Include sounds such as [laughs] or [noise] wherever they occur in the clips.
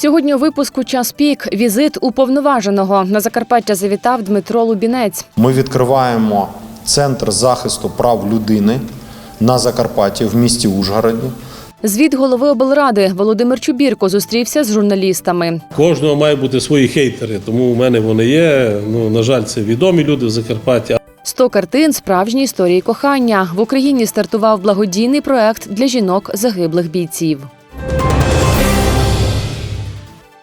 Сьогодні у випуску час пік візит уповноваженого на Закарпаття завітав Дмитро Лубінець. Ми відкриваємо центр захисту прав людини на Закарпатті в місті Ужгороді. Звіт голови облради Володимир Чубірко зустрівся з журналістами. Кожного має бути свої хейтери, тому у мене вони є. Ну на жаль, це відомі люди в Закарпатті. Сто картин справжні історії кохання в Україні стартував благодійний проект для жінок загиблих бійців.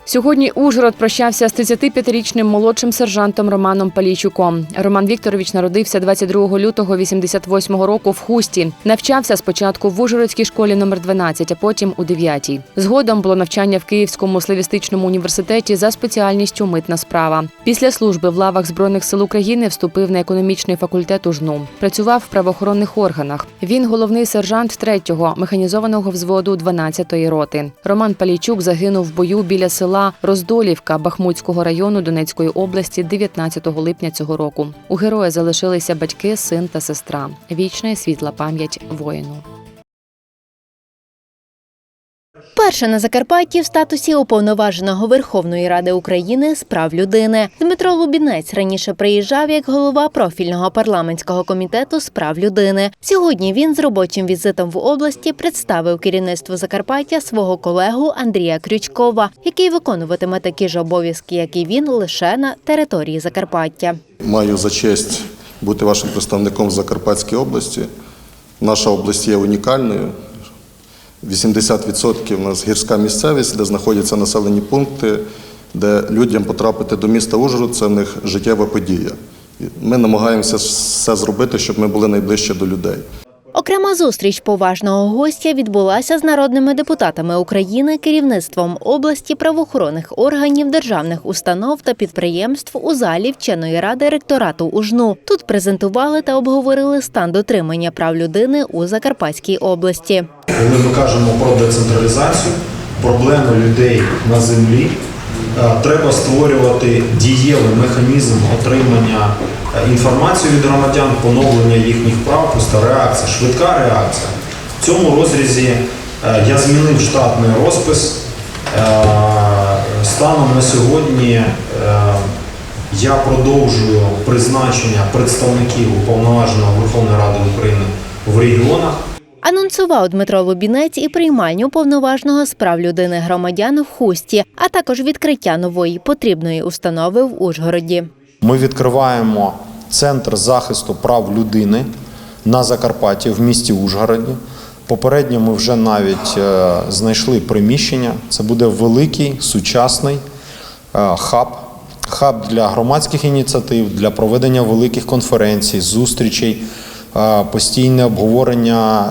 Сьогодні Ужгород прощався з 35-річним молодшим сержантом Романом Палійчуком. Роман Вікторович народився 22 лютого 88 року в Хусті. Навчався спочатку в Ужгородській школі номер 12, а потім у 9. Згодом було навчання в Київському славістичному університеті за спеціальністю митна справа. Після служби в лавах збройних сил України вступив на економічний факультет УЖНУ. Працював в правоохоронних органах. Він головний сержант 3-го механізованого взводу 12-ї роти. Роман Палійчук загинув в бою біля села Роздолівка Бахмутського району Донецької області 19 липня цього року. У героя залишилися батьки, син та сестра. Вічна і світла пам'ять воїну. Перше на Закарпатті в статусі уповноваженого Верховної Ради України з прав людини. Дмитро Лубінець раніше приїжджав як голова профільного парламентського комітету з прав людини. Сьогодні він з робочим візитом в області представив керівництву Закарпаття свого колегу Андрія Крючкова, який виконуватиме такі ж обов'язки, як і він, лише на території Закарпаття. Маю за честь бути вашим представником в Закарпатській області. Наша область є унікальною. 80% у нас гірська місцевість, де знаходяться населені пункти, де людям потрапити до міста Ужгород – це в них життєва подія. Ми намагаємося все зробити, щоб ми були найближче до людей. Окрема зустріч поважного гостя відбулася з народними депутатами України, керівництвом області, правоохоронних органів, державних установ та підприємств у залі вченої ради ректорату УЖНУ. Тут презентували та обговорили стан дотримання прав людини у Закарпатській області. Ми кажемо про децентралізацію, проблеми людей на землі, е, треба створювати дієвий механізм отримання інформації від громадян, поновлення їхніх прав, просто реакція, швидка реакція. В цьому розрізі е, я змінив штатний розпис. Е, Станом на сьогодні е, я продовжую призначення представників уповноваженого Верховної Ради України в регіонах. Анонсував Дмитро Лубінець і приймальню повноважного з прав людини громадян в Хусті, а також відкриття нової потрібної установи в Ужгороді. Ми відкриваємо центр захисту прав людини на Закарпатті в місті Ужгороді. Попередньо ми вже навіть е, знайшли приміщення. Це буде великий сучасний е, хаб. Хаб для громадських ініціатив, для проведення великих конференцій, зустрічей, е, постійне обговорення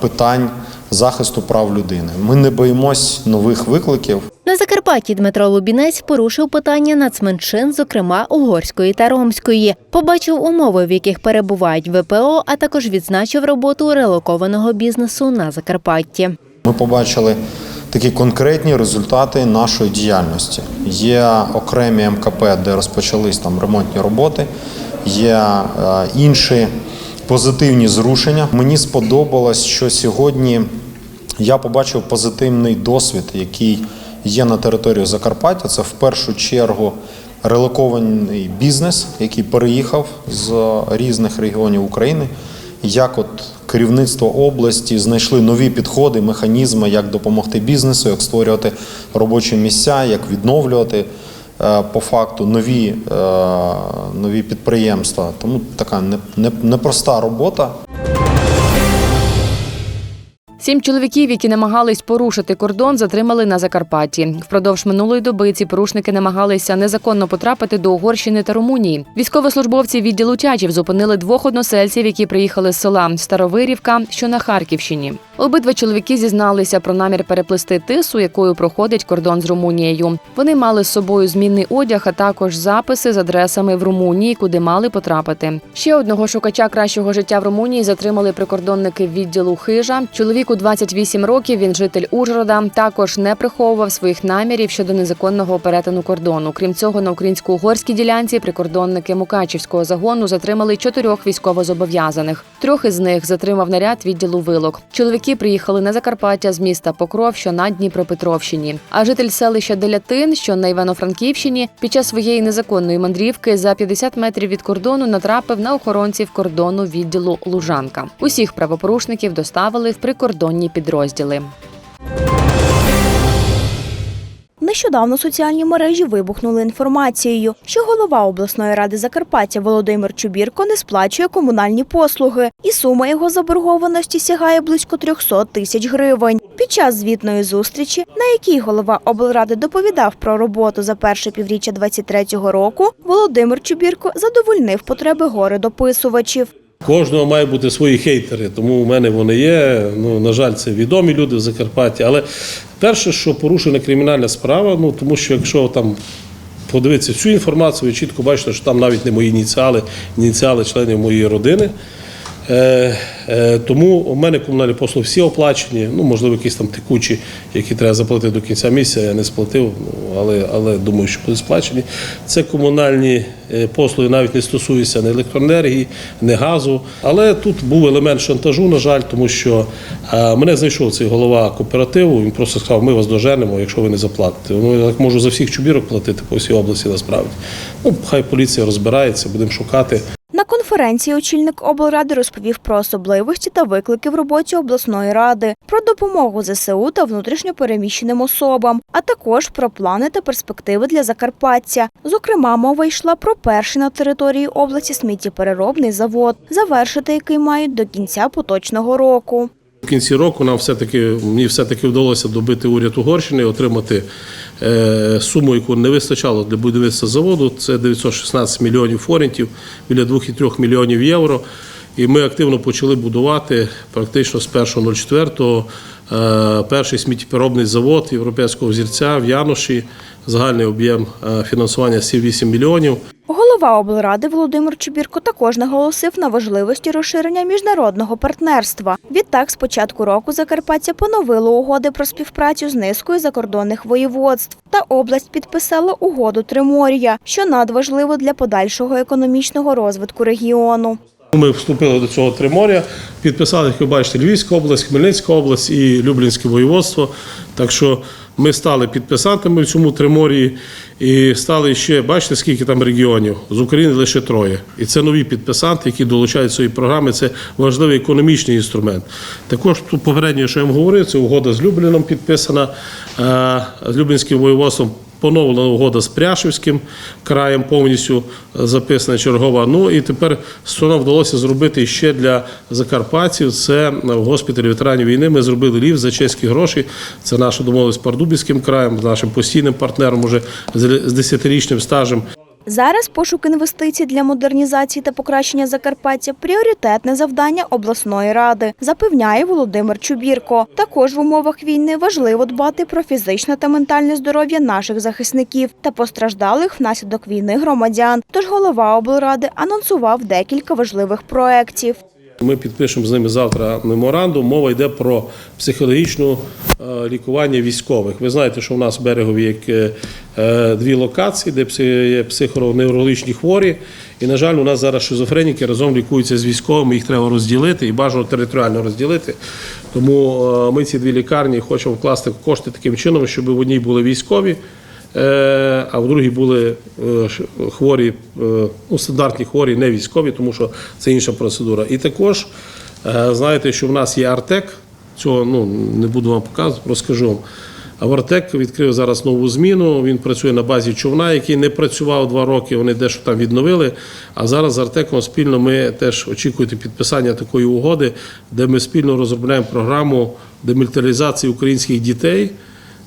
питань захисту прав людини. Ми не боїмось нових викликів. На Закарпатті Дмитро Лубінець порушив питання нацменшин, зокрема угорської та ромської. Побачив умови, в яких перебувають ВПО, а також відзначив роботу релокованого бізнесу на Закарпатті. Ми побачили такі конкретні результати нашої діяльності. Є окремі МКП, де розпочались там ремонтні роботи, є е, інші позитивні зрушення. Мені сподобалось, що сьогодні я побачив позитивний досвід, який є на території Закарпаття. Це в першу чергу релокований бізнес, який переїхав з різних регіонів України. Як от керівництво області знайшли нові підходи, механізми, як допомогти бізнесу, як створювати робочі місця, як відновлювати по факту нові, е, нові підприємства. Тому така не- не- непроста робота. Сім чоловіків, які намагались порушити кордон, затримали на Закарпатті. Впродовж минулої доби ці порушники намагалися незаконно потрапити до Угорщини та Румунії. Військовослужбовці відділу Тячів зупинили двох односельців, які приїхали з села Старовирівка, що на Харківщині. Обидва чоловіки зізналися про намір переплисти тису, якою проходить кордон з Румунією. Вони мали з собою змінний одяг, а також записи з адресами в Румунії, куди мали потрапити. Ще одного шукача кращого життя в Румунії затримали прикордонники відділу хижа. Чоловіку віку 28 років він житель Ужгорода. Також не приховував своїх намірів щодо незаконного перетину кордону. Крім цього, на українсько-угорській ділянці прикордонники Мукачівського загону затримали чотирьох військовозобов'язаних. Трьох із них затримав наряд відділу вилок. Чоловіки приїхали на Закарпаття з міста Покров, що на Дніпропетровщині. А житель селища Делятин, що на Івано-Франківщині, під час своєї незаконної мандрівки за 50 метрів від кордону натрапив на охоронців кордону відділу Лужанка. Усіх правопорушників доставили в прикордонні підрозділи. Нещодавно соціальні мережі вибухнули інформацією, що голова обласної ради Закарпаття Володимир Чубірко не сплачує комунальні послуги, і сума його заборгованості сягає близько 300 тисяч гривень. Під час звітної зустрічі, на якій голова облради доповідав про роботу за перше півріччя 2023 року, Володимир Чубірко задовольнив потреби горе-дописувачів. Кожного має бути свої хейтери, тому у мене вони є. Ну, на жаль, це відомі люди в Закарпатті. Але перше, що порушена кримінальна справа, ну тому що якщо там подивитися всю інформацію, ви чітко бачите, що там навіть не мої ініціали, ініціали членів моєї родини. Е, е, тому у мене комунальні послуги всі оплачені, ну можливо, якісь там текучі, які треба заплатити до кінця місяця. Я не сплатив, ну, але, але думаю, що будуть сплачені. Це комунальні е, послуги навіть не стосуються ні електроенергії, ні газу. Але тут був елемент шантажу, на жаль, тому що мене знайшов цей голова кооперативу. Він просто сказав, ми вас доженемо, якщо ви не заплатите. Ну я так можу за всіх чубірок платити по всій області насправді. Ну хай поліція розбирається, будемо шукати. На конференції очільник облради розповів про особливості та виклики в роботі обласної ради, про допомогу ЗСУ та внутрішньопереміщеним особам, а також про плани та перспективи для Закарпаття. Зокрема, мова йшла про перший на території області сміттєпереробний завод, завершити який мають до кінця поточного року. В кінці року нам все-таки мені все-таки вдалося добити уряд Угорщини, отримати суму, яку не вистачало для будівництва заводу. Це 916 мільйонів форінтів, біля 2,3 мільйонів євро. І ми активно почали будувати практично з 1.04 е, перший сміттєпереробний завод європейського взірця в Януші. Загальний об'єм е, фінансування 7-8 мільйонів. Голова облради Володимир Чубірко також наголосив на важливості розширення міжнародного партнерства. Відтак, з початку року Закарпаття поновило угоди про співпрацю з низкою закордонних воєводств. Та область підписала угоду Тримор'я, що надважливо для подальшого економічного розвитку регіону. Ми вступили до цього Триморя, підписали, як ви бачите, Львівська область, Хмельницька область і Люблінське воєводство. Так що ми стали підписантами в цьому Триморії і стали ще, бачите, скільки там регіонів. З України лише троє. І це нові підписанти, які долучають свої програми. Це важливий економічний інструмент. Також тут попередньо, що я вам говорив, це угода з Любліном підписана, е, з Люблінським воєводством Поновлена угода з Пряшівським краєм повністю записана чергова. Ну і тепер нам вдалося зробити ще для закарпатців. Це в госпіталі ветеранів війни. Ми зробили лів за чеські гроші. Це наша домовленість з Пардубівським краєм, нашим постійним партнером, уже з десятирічним стажем. Зараз пошук інвестицій для модернізації та покращення Закарпаття пріоритетне завдання обласної ради, запевняє Володимир Чубірко. Також в умовах війни важливо дбати про фізичне та ментальне здоров'я наших захисників та постраждалих внаслідок війни громадян. Тож голова облради анонсував декілька важливих проєктів. Ми підпишемо з ними завтра меморандум. Мова йде про психологічне лікування військових. Ви знаєте, що в нас в берегові е, е, дві локації, де є психоневрологічні хворі. І, на жаль, у нас зараз шизофреніки разом лікуються з військовими, їх треба розділити і бажано територіально розділити. Тому е, ми ці дві лікарні хочемо вкласти кошти таким чином, щоб в одній були військові. Е, а в другій були е, хворі, е, ну, стандартні хворі, не військові, тому що це інша процедура. І також знаєте, що в нас є Артек, цього ну, не буду вам показувати, розкажу вам. А в Артек відкрив зараз нову зміну. Він працює на базі човна, який не працював два роки. Вони дещо там відновили. А зараз з Артеком спільно ми теж очікуєте підписання такої угоди, де ми спільно розробляємо програму демілітаризації українських дітей.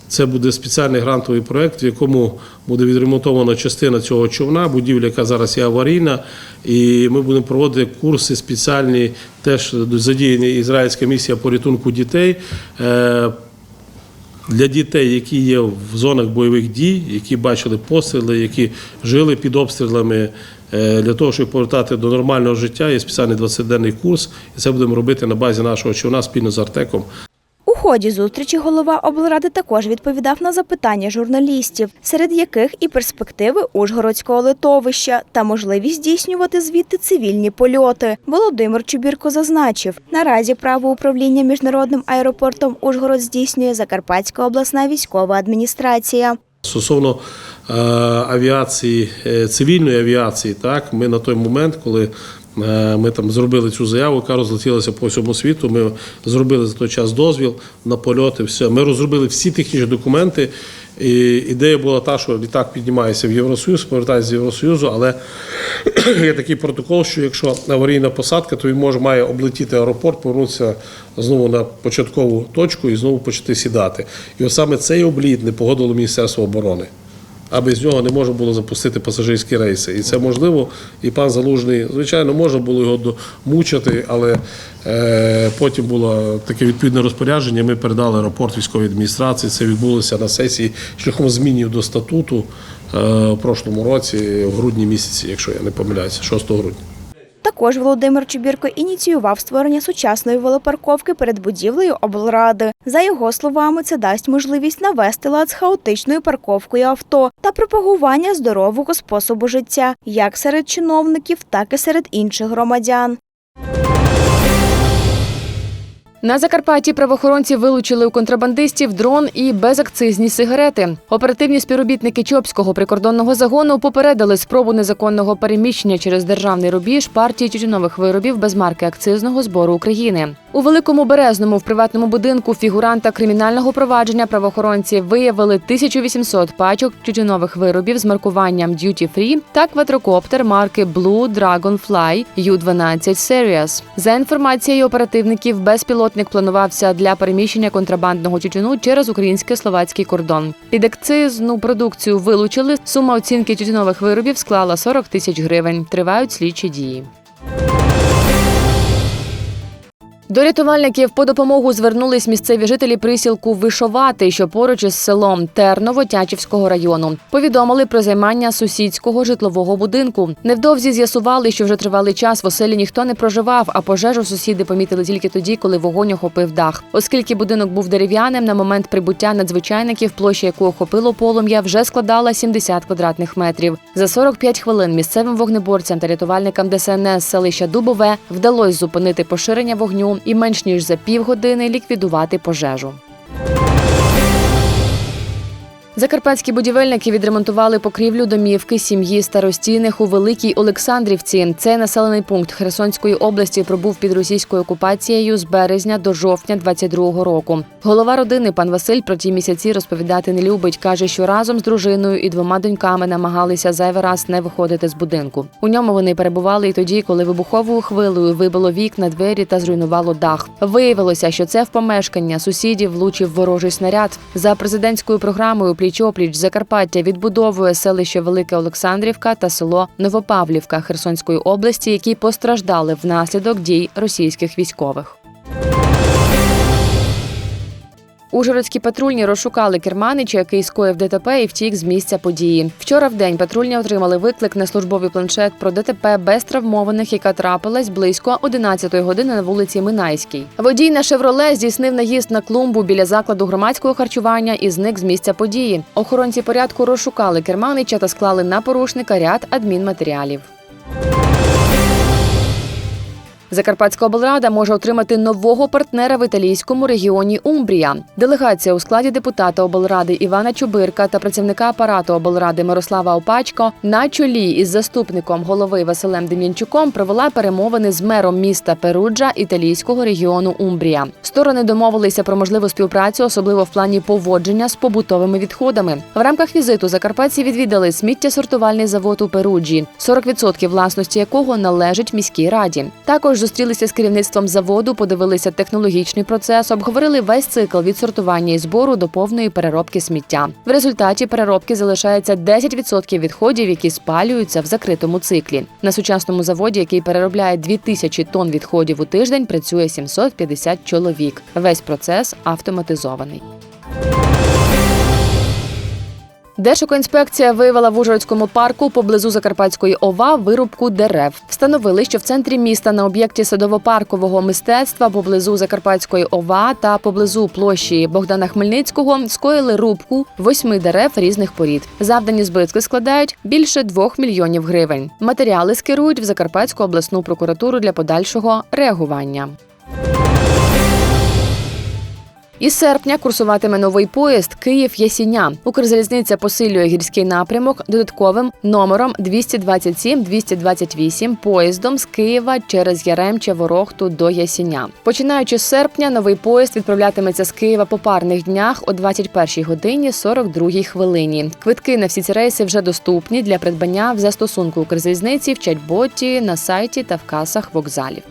Це буде спеціальний грантовий проект, в якому буде відремонтована частина цього човна, будівля, яка зараз є аварійна. І ми будемо проводити курси спеціальні, теж задіяна ізраїльська місія порятунку дітей. Е, Для дітей, які є в зонах бойових дій, які бачили постріли, які жили під обстрілами, е, для того, щоб повертати до нормального життя, є спеціальний 20-денний курс, і це будемо робити на базі нашого човна спільно з Артеком. Ході зустрічі голова облради також відповідав на запитання журналістів, серед яких і перспективи Ужгородського литовища та можливість здійснювати звідти цивільні польоти. Володимир Чубірко зазначив, наразі право управління міжнародним аеропортом Ужгород здійснює Закарпатська обласна військова адміністрація. Стосовно е, авіації, е, цивільної авіації, так, ми на той момент, коли ми там зробили цю заяву, яка розлетілася по всьому світу, ми зробили за той час дозвіл на польоти, все. Ми розробили всі технічні документи. І ідея була та, що літак піднімається в Євросоюз, повертається з Євросоюзу, але [clears throat] є такий протокол, що якщо аварійна посадка, то він може має облетіти аеропорт, повернутися знову на початкову точку і знову почати сідати. І от саме цей обліт не погодило Міністерство оборони. А без нього не можна було запустити пасажирські рейси. І це можливо. І пан Залужний, звичайно, можна було його мучити, але е, потім було таке відповідне розпорядження. Ми передали аеропорт військовій адміністрації. Це відбулося на сесії шляхом змінів до статуту е, в прошлому році, в грудні місяці, якщо я не помиляюся, 6 грудня. Також Володимир Чубірко ініціював створення сучасної велопарковки перед будівлею облради. За його словами, це дасть можливість навести лад з хаотичною парковкою авто та пропагування здорового способу життя як серед чиновників, так і серед інших громадян. На Закарпатті правоохоронці вилучили у контрабандистів дрон і безакцизні сигарети. Оперативні співробітники Чопського прикордонного загону попередили спробу незаконного переміщення через державний рубіж партії тютюнових виробів без марки акцизного збору України. У великому березному в приватному будинку фігуранта кримінального провадження правоохоронці виявили 1800 пачок тютюнових виробів з маркуванням Duty Free та квадрокоптер марки Blue Dragonfly U-12 Series. За інформацією оперативників, безпілотник планувався для переміщення контрабандного тютюну через українсько-словацький кордон. Під акцизну продукцію вилучили. Сума оцінки тютюнових виробів склала 40 тисяч гривень. Тривають слідчі дії. До рятувальників по допомогу звернулись місцеві жителі присілку Вишовати, що поруч із селом Терново Тячівського району. Повідомили про займання сусідського житлового будинку. Невдовзі з'ясували, що вже тривалий час в оселі ніхто не проживав, а пожежу сусіди помітили тільки тоді, коли вогонь охопив дах. Оскільки будинок був дерев'яним, на момент прибуття надзвичайників, площа яку охопило полум'я, вже складала 70 квадратних метрів. За 45 хвилин місцевим вогнеборцям та рятувальникам ДСНС селища Дубове вдалося зупинити поширення вогню і менш ніж за півгодини ліквідувати пожежу. Закарпатські будівельники відремонтували покрівлю домівки сім'ї старостійних у Великій Олександрівці. Цей населений пункт Херсонської області пробув під російською окупацією з березня до жовтня 22-го року. Голова родини пан Василь про ті місяці розповідати не любить. каже, що разом з дружиною і двома доньками намагалися зайвий раз не виходити з будинку. У ньому вони перебували і тоді, коли вибуховою хвилею вибило вікна, двері та зруйнувало дах. Виявилося, що це в помешкання сусідів влучив ворожий снаряд. За президентською програмою пліч-опліч Закарпаття відбудовує селище Велике Олександрівка та село Новопавлівка Херсонської області, які постраждали внаслідок дій російських військових. Ужгородські патрульні розшукали керманича, який скоїв ДТП і втік з місця події. Вчора в день патрульні отримали виклик на службовий планшет про ДТП без травмованих, яка трапилась близько 11-ї години на вулиці Минайській. Водій на шевроле здійснив наїзд на клумбу біля закладу громадського харчування і зник з місця події. Охоронці порядку розшукали керманича та склали на порушника ряд адмінматеріалів. Закарпатська облрада може отримати нового партнера в італійському регіоні Умбрія. Делегація у складі депутата облради Івана Чубирка та працівника апарату облради Мирослава Опачко на чолі із заступником голови Василем Дем'янчуком провела перемовини з мером міста Перуджа італійського регіону Умбрія. Сторони домовилися про можливу співпрацю, особливо в плані поводження з побутовими відходами. В рамках візиту закарпатці відвідали сміттєсортувальний завод у Перуджі, 40% власності якого належить міській раді. Також зустрілися з керівництвом заводу, подивилися технологічний процес, обговорили весь цикл від сортування і збору до повної переробки сміття. В результаті переробки залишається 10% відходів, які спалюються в закритому циклі. На сучасному заводі, який переробляє 2000 тонн відходів у тиждень, працює 750 чоловік. Весь процес автоматизований. Держекоінспекція виявила в Ужгородському парку поблизу Закарпатської ОВА вирубку дерев. Встановили, що в центрі міста на об'єкті садово-паркового мистецтва поблизу Закарпатської ОВА та поблизу площі Богдана Хмельницького скоїли рубку восьми дерев різних порід. Завдані збитки складають більше двох мільйонів гривень. Матеріали скерують в Закарпатську обласну прокуратуру для подальшого реагування. Із серпня курсуватиме новий поїзд Київ-Ясіня. Укрзалізниця посилює гірський напрямок додатковим номером 227-228 поїздом з Києва через Яремче Ворохту до Ясіня. Починаючи з серпня, новий поїзд відправлятиметься з Києва по парних днях о 21 годині 42 хвилині. Квитки на всі ці рейси вже доступні для придбання в застосунку Укрзалізниці в чат-боті, на сайті та в касах вокзалів.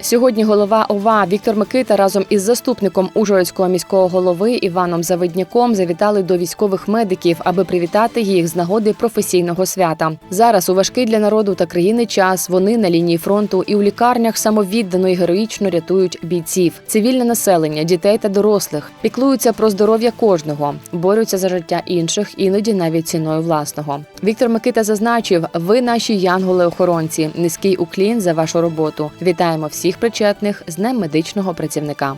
Сьогодні голова ОВА Віктор Микита разом із заступником Ужгородського міського голови Іваном Завидняком завітали до військових медиків, аби привітати їх з нагоди професійного свята. Зараз у важкий для народу та країни час вони на лінії фронту і у лікарнях самовіддано і героїчно рятують бійців, цивільне населення, дітей та дорослих, піклуються про здоров'я кожного, борються за життя інших, іноді навіть ціною власного. Віктор Микита зазначив: ви наші янголи-охоронці. Низький уклін за вашу роботу. Вітаємо всіх причетних з Днем медичного працівника.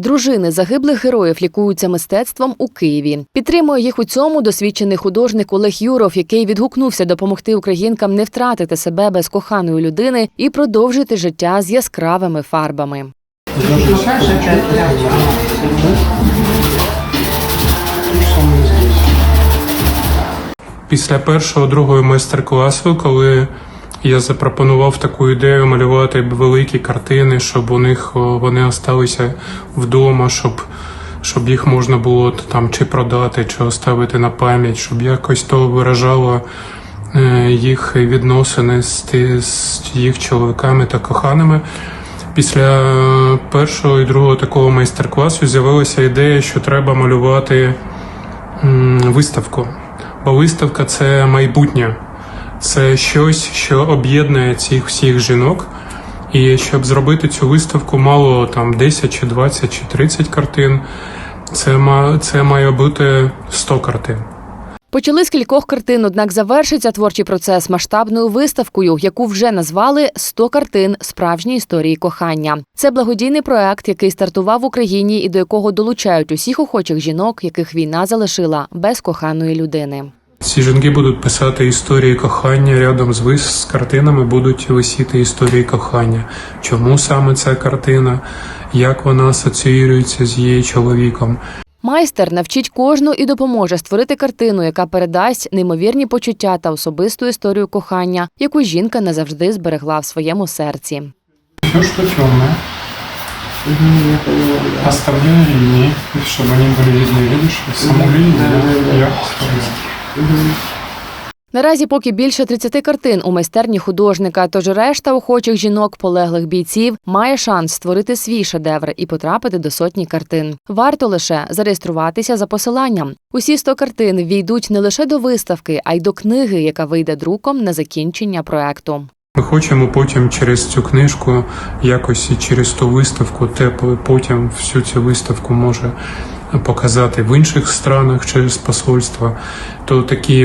Дружини загиблих героїв лікуються мистецтвом у Києві. Підтримує їх у цьому досвідчений художник Олег Юров, який відгукнувся допомогти українкам не втратити себе без коханої людини і продовжити життя з яскравими фарбами. Після першого другого майстер-класу, коли я запропонував таку ідею малювати великі картини, щоб у них вони осталися вдома, щоб, щоб їх можна було там чи продати, чи оставити на пам'ять, щоб якось то виражало е, їх відносини з, з їх чоловіками та коханими. Після першого і другого такого майстер-класу з'явилася ідея, що треба малювати виставку. Бо виставка це майбутнє, це щось, що об'єднує цих всіх жінок. І щоб зробити цю виставку, мало там 10 чи 20 чи 30 картин. Це, це має бути 100 картин. Почали з кількох картин, однак завершиться творчий процес масштабною виставкою, яку вже назвали «100 картин справжні історії кохання. Це благодійний проект, який стартував в Україні і до якого долучають усіх охочих жінок, яких війна залишила без коханої людини. Ці жінки будуть писати історії кохання рядом з вис з картинами будуть висіти історії кохання. Чому саме ця картина, як вона асоціюється з її чоловіком, Майстер навчить кожну і допоможе створити картину, яка передасть неймовірні почуття та особисту історію кохання, яку жінка назавжди зберегла в своєму серці. Все, что темное, оставляю линии, чтобы они были видны. Видишь, саму линию я, я оставляю. Наразі поки більше 30 картин у майстерні художника, тож решта охочих жінок, полеглих бійців, має шанс створити свій шедевр і потрапити до сотні картин. Варто лише зареєструватися за посиланням. Усі 100 картин війдуть не лише до виставки, а й до книги, яка вийде друком на закінчення проекту. Ми хочемо потім через цю книжку, якось і через ту виставку, те потім всю цю виставку може показати в інших странах через посольства, то такі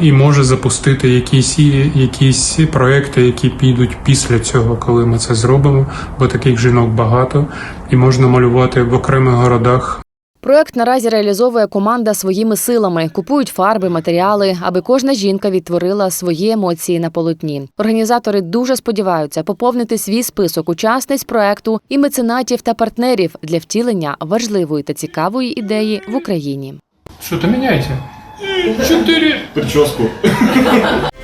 і може запустити якісь якісь проекти, які підуть після цього, коли ми це зробимо, бо таких жінок багато, і можна малювати в окремих городах Проект наразі реалізовує команда своїми силами, купують фарби, матеріали, аби кожна жінка відтворила свої емоції на полотні. Організатори дуже сподіваються поповнити свій список учасниць проекту і меценатів та партнерів для втілення важливої та цікавої ідеї в Україні. Что-то меняйте. Четыре. Прическу. [laughs]